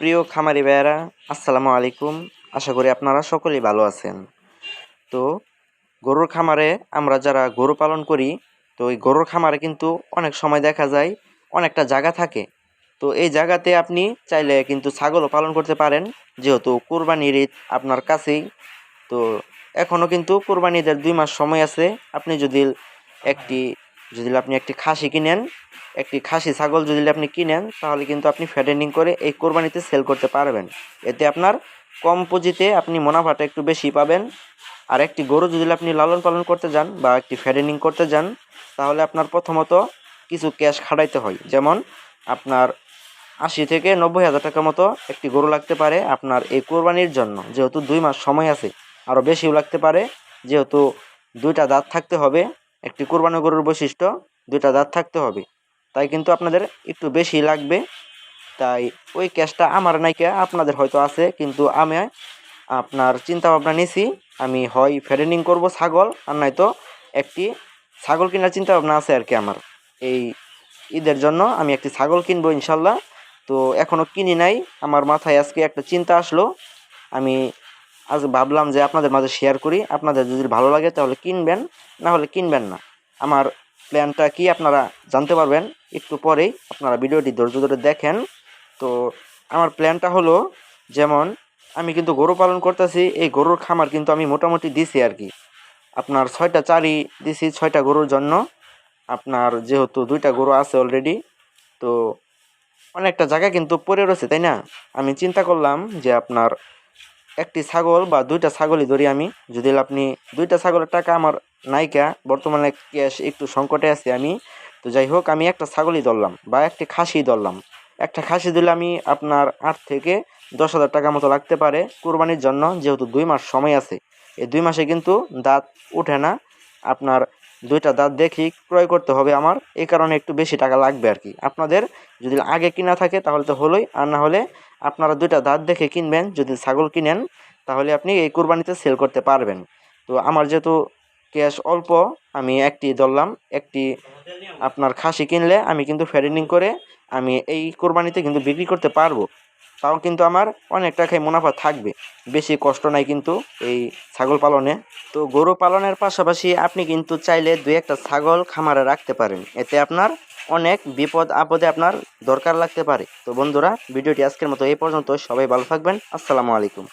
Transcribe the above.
প্রিয় খামারি ভাইয়েরা, আসসালামু আলাইকুম। আশা করি আপনারা সকলেই ভালো আছেন। তো গরুর খামারে আমরা যারা গরু পালন করি, তো এই গরুর খামারে কিন্তু অনেক সময় দেখা যায় অনেকটা জায়গা থাকে। তো এই জায়গাতে আপনি চাইলে কিন্তু ছাগলও পালন করতে পারেন, যেহেতু কোরবানির ঈদ আপনার কাছেই। তো এখনও কিন্তু কোরবানি ঈদের দুই মাস সময় আছে। আপনি যদি একটি, যদি আপনি একটি খাসি কিনেন একটি খাসি ছাগল যদি আপনি কিনেন, তাহলে কিন্তু আপনি ফ্যাটেনিং করে এই কোরবানিতে সেল করতে পারবেন। এতে আপনার কম পুঁজিতে আপনি মুনাফাটা একটু বেশি পাবেন। আর একটি গরু যদি আপনি লালন পালন করতে যান বা একটি ফ্যাটেনিং করতে যান, তাহলে আপনার প্রথমত কিছু ক্যাশ খাটাইতে হয়। যেমন আপনার আশি থেকে নব্বই হাজার টাকা মতো একটি গরু লাগতে পারে আপনার এই কোরবানির জন্য। যেহেতু দুই মাস সময় আছে আরও বেশিও লাগতে পারে। যেহেতু দুইটা দাঁত থাকতে হবে, একটি কোরবানি গরুর বৈশিষ্ট্য, দুইটা দাঁত থাকতে হবে। তাই কিন্তু আপনাদের একটু বেশি লাগবে। তাই ওই ক্যাশটা আমার নাইকে, আপনাদের হয়তো আছে, কিন্তু আমি আপনার চিন্তা ভাবনা নিছি। আমি হয় ফেডেনিং করব ছাগল, আর নয়তো একটি ছাগল কেনার চিন্তা ভাবনা আছে আর কি আমার। এই ঈদের জন্য আমি একটি ছাগল কিনবো ইনশাল্লাহ। তো এখনও কিনি নাই, আমার মাথায় আজকে একটা চিন্তা আসলো। আমি আজ ভাবলাম যে আপনাদের মাঝে শেয়ার করি। আপনাদের যদি ভালো লাগে তাহলে কিনবেন, না হলে কিনবেন না। আমার প্ল্যানটা কি আপনারা জানতে পারবেন? একটু পরেই আপনারা ভিডিওটি ধৈর্য ধরে দেখেন। তো আমার প্ল্যানটা হলো যেমন, আমি কিন্তু গরু পালন করতেছি, এই গরুর খামার কিন্তু আমি মোটামুটি দিছি আর কি। আপনার ছয়টা চারি দিছি ছয়টা গরুর জন্য। আপনার যেহেতু দুইটা গরু আছে অলরেডি তো অনেকটা জায়গা কিন্তু পড়ে রয়েছে, তাই না? আমি চিন্তা করলাম যে আপনার একটি ছাগল বা দুইটা ছাগলই ধরি আমি। যদি আপনি দুইটা ছাগলের টাকা আমার নাইকা বর্তমানে একটু সংকটে আছি আমি। তো যাই হোক, আমি একটা ছাগলই ধরলাম বা একটি খাসি ধরলাম। একটা খাসি দিলে আমি আপনার আট থেকে দশ হাজার টাকা মতো লাগতে পারে কোরবানির জন্য, যেহেতু দুই মাস সময় আছে। এই দুই মাসে কিন্তু দাঁত ওঠে না। আপনার দুইটা দাঁত দেখি ক্রয় করতে হবে আমার এই কারণে একটু বেশি টাকা লাগবে আর কি। আপনাদের যদি আগে কিনা থাকে তাহলে তো হলোই, আর না হলে আপনারা দুইটা দাঁত দেখে কিনবেন, যদি ছাগল কিনেন, তাহলে আপনি এই কোরবানিতে সেল করতে পারবেন। তো আমার যেহেতু ক্যাশ অল্প, আমি একটি ধরলাম, একটি আপনার খাসি কিনলে আমি কিন্তু ফেডেনিং করে আমি এই কোরবানিতে কিন্তু বিক্রি করতে পারব। তাও কিন্তু আমার অনেক টাকায় মুনাফা থাকবে। বেশি কষ্ট নাই কিন্তু এই ছাগল পালনে। তো গরু পালনের পাশাপাশি আপনি কিন্তু চাইলে দুই একটা ছাগল খামারে রাখতে পারেন। এতে আপনার অনেক বিপদ আপদে আপনার দরকার লাগতে পারে। তো বন্ধুরা, ভিডিওটি আজকের মতো এই পর্যন্ত। সবাই ভালো থাকবেন। আসসালামু আলাইকুম।